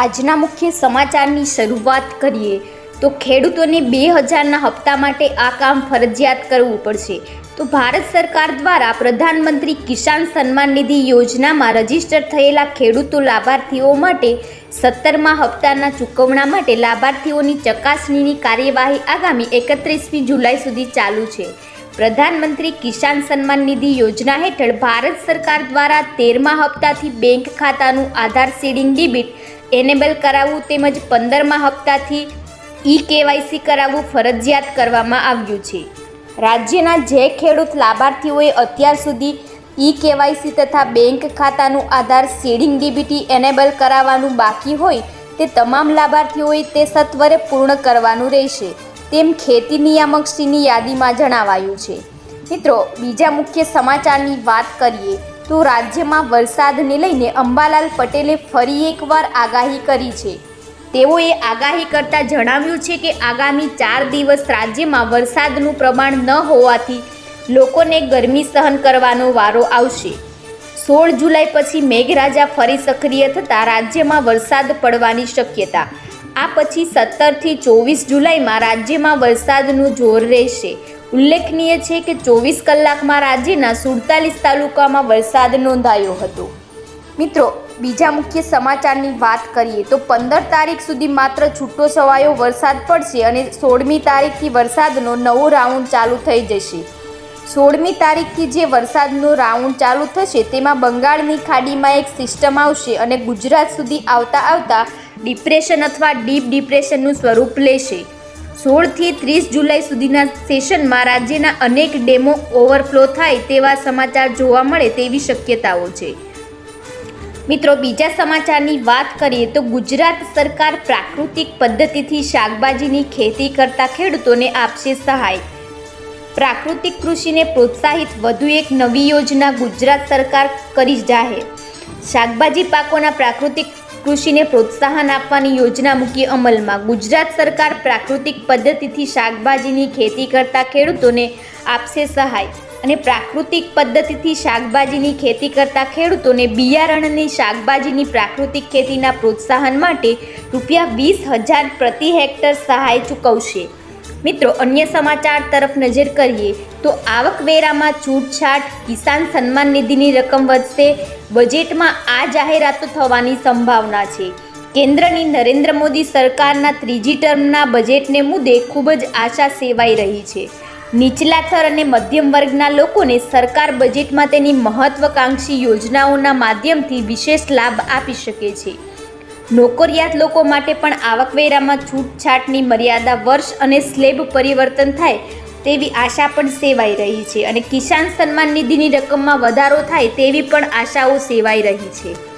આજના મુખ્ય સમાચારની શરૂઆત કરીએ તો ખેડૂતોને બે હજારના હપ્તા માટે આ કામ ફરજિયાત કરવું પડશે. તો ભારત સરકાર દ્વારા પ્રધાનમંત્રી કિસાન સન્માન નિધિ યોજનામાં રજિસ્ટર થયેલા ખેડૂતો લાભાર્થીઓ માટે સત્તરમા હપ્તાના ચૂકવણા માટે લાભાર્થીઓની ચકાસણીની કાર્યવાહી આગામી એકત્રીસમી જુલાઈ સુધી ચાલુ છે. પ્રધાનમંત્રી કિસાન સન્માન નિધિ યોજના હેઠળ ભારત સરકાર દ્વારા તેરમા હપ્તાથી બેંક ખાતાનું આધાર સીડિંગ ડિબિટ એનેબલ કરાવવું તેમજ પંદરમા હપ્તાથી ઈ કેવાયસી કરાવવું ફરજિયાત કરવામાં આવ્યું છે. રાજ્યના જે ખેડૂત લાભાર્થીઓએ અત્યાર સુધી ઈ કેવાયસી તથા બેંક ખાતાનું આધાર, સીડિંગ ડીબીટી એનેબલ કરાવવાનું બાકી હોય તે તમામ લાભાર્થીઓએ તે સત્વરે પૂર્ણ કરવાનું રહેશે, તેમ ખેતી નિયામક શ્રીની યાદીમાં જણાવાયું છે. મિત્રો, બીજા મુખ્ય સમાચારની વાત કરીએ તો રાજ્યમાં વરસાદને લઈને અંબાલાલ પટેલે ફરી એકવાર આગાહી કરી છે. તેઓએ આગાહી કરતાં જણાવ્યું છે કે આગામી ચાર દિવસ રાજ્યમાં વરસાદનું પ્રમાણ ન હોવાથી લોકોને ગરમી સહન કરવાનો વારો આવશે. સોળ જુલાઈ પછી મેઘરાજા ફરી સક્રિય થતાં રાજ્યમાં વરસાદ પડવાની શક્યતા. આ પછી સત્તરથી ચોવીસ જુલાઈમાં રાજ્યમાં વરસાદનું જોર રહેશે. ઉલ્લેખનીય છે કે ચોવીસ કલાકમાં રાજ્યના સુડતાલીસ તાલુકામાં વરસાદ નોંધાયો હતો. મિત્રો, બીજા મુખ્ય સમાચારની વાત કરીએ તો પંદર તારીખ સુધી માત્ર છૂટો છવાયો વરસાદ પડશે અને સોળમી તારીખથી વરસાદનો નવો રાઉન્ડ ચાલુ થઈ જશે. સોળમી તારીખથી જે વરસાદનો રાઉન્ડ ચાલુ થશે તેમાં બંગાળની ખાડીમાં એક સિસ્ટમ આવશે અને ગુજરાત સુધી આવતા આવતા ડિપ્રેશન અથવા ડીપ ડિપ્રેશનનું સ્વરૂપ લેશે. સોળથી ત્રીસ જુલાઈ સુધીના સેશનમાં રાજ્યના અનેક ડેમો ઓવરફ્લો થાય તેવા સમાચાર જોવા મળે તેવી શક્યતાઓ છે. મિત્રો, બીજા સમાચારની વાત કરીએ તો ગુજરાત સરકાર પ્રાકૃતિક પદ્ધતિથી શાકભાજીની ખેતી કરતા ખેડૂતોને આપશે સહાય. પ્રાકૃતિક કૃષિને પ્રોત્સાહિત વધુ એક નવી યોજના ગુજરાત સરકાર કરી જાહેર. શાકભાજી પાકોના પ્રાકૃતિક કૃષિને પ્રોત્સાહન આપવાની યોજના મૂકી અમલમાં. ગુજરાત સરકાર પ્રાકૃતિક પદ્ધતિથી શાકભાજીની ખેતી કરતા ખેડૂતોને આપશે સહાય અને પ્રાકૃતિક પદ્ધતિથી શાકભાજીની ખેતી કરતા ખેડૂતોને બિયારણની શાકભાજીની પ્રાકૃતિક ખેતીના પ્રોત્સાહન માટે રૂપિયા વીસ હજાર પ્રતિ હેક્ટર સહાય ચૂકવશે. મિત્રો, અન્ય સમાચાર તરફ નજર કરીએ, તો આવકવેરામાં છૂટછાટ, કિસાન સન્માન નિધિની રકમ વધશે, બજેટમાં આ જાહેરાતો થવાની સંભાવના છે. કેન્દ્રની નરેન્દ્ર મોદી સરકારના ત્રીજી ટર્મના બજેટને મુદ્દે ખૂબ જ આશા સેવાઈ રહી છે. નીચલા થર અને મધ્યમ વર્ગના લોકોને સરકાર બજેટમાં તેની મહત્વાકાંક્ષી યોજનાઓના માધ્યમથી વિશેષ લાભ આપી શકે છે. નોકરિયાત લોકો માટે પણ આવકવેરામાં છૂટછાટની મર્યાદા વર્ષ અને સ્લેબ પરિવર્તન થાય તેવી આશા પણ સેવાઈ રહી છે. અને કિસાન સન્માન નિધિની રકમમાં વધારો થાય તેવી પણ આશાઓ સેવાઈ રહી છે.